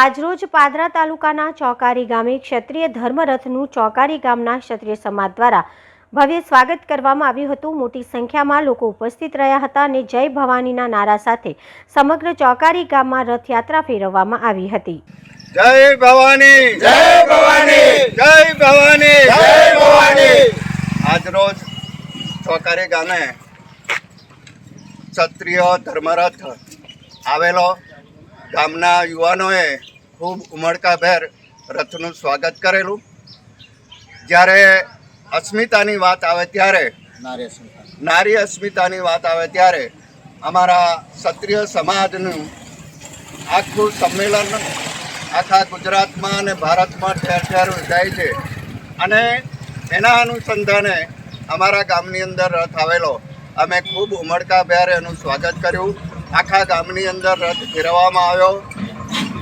આજરોજ પાદરા તાલુકાના ચોકારી ગામે ક્ષત્રિય ધર્મરથનું ચોકારી ગામના ક્ષત્રિય સમાજ દ્વારા ભવ્ય સ્વાગત કરવામાં આવ્યું હતું. મોટી સંખ્યામાં લોકો ઉપસ્થિત રહ્યા હતા અને જય ભવાનીના નારા સાથે સમગ્ર ચોકારી ગામમાં રથયાત્રા ફેરવવામાં આવી હતી. જય ભવાની! જય ભવાની! જય ભવાની! જય ભવાની! આજરોજ ચોકારી ગામે ક્ષત્રિય ધર્મરથ આવેલો ગામના યુવાનોએ ખૂબ ઉમળકાભેર રથનું સ્વાગત કરેલું. જ્યારે અસ્મિતાની વાત આવે ત્યારે નારી અસ્મિતાની વાત આવે ત્યારે અમારા ક્ષત્રિય સમાજનું આખું સંમેલન આખા ગુજરાતમાં અને ભારતમાં ઠેર ઠેર યોજાય છે. અને એના અનુસંધાને અમારા ગામની અંદર રથ આવેલો. અમે ખૂબ ઉમળકાભેર એનું સ્વાગત કર્યું. આખા ગામની અંદર રથ ફેરવવામાં આવ્યો.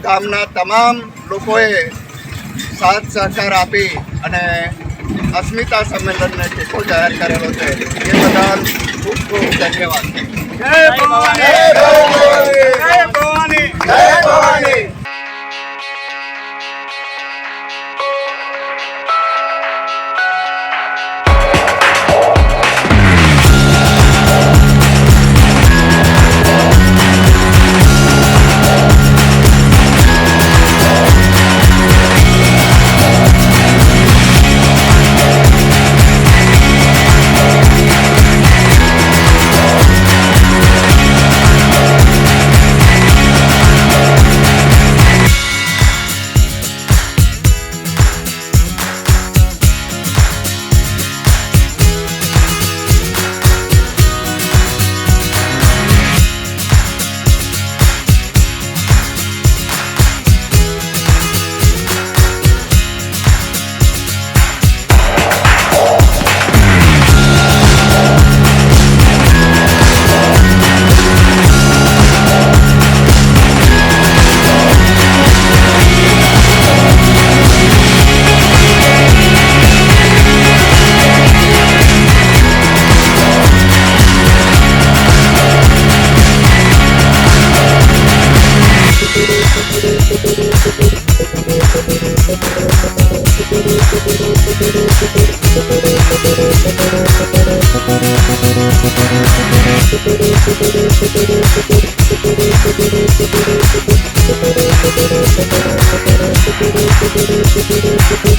ગામના તમામ લોકોએ સાથ સહકાર આપી અને અસ્મિતા સંમેલનને ટેકો જાહેર કરેલો છે. એ બદલ ખૂબ ખૂબ ધન્યવાદ. જય ブルーブルーブルーブルーブルーブルーブルー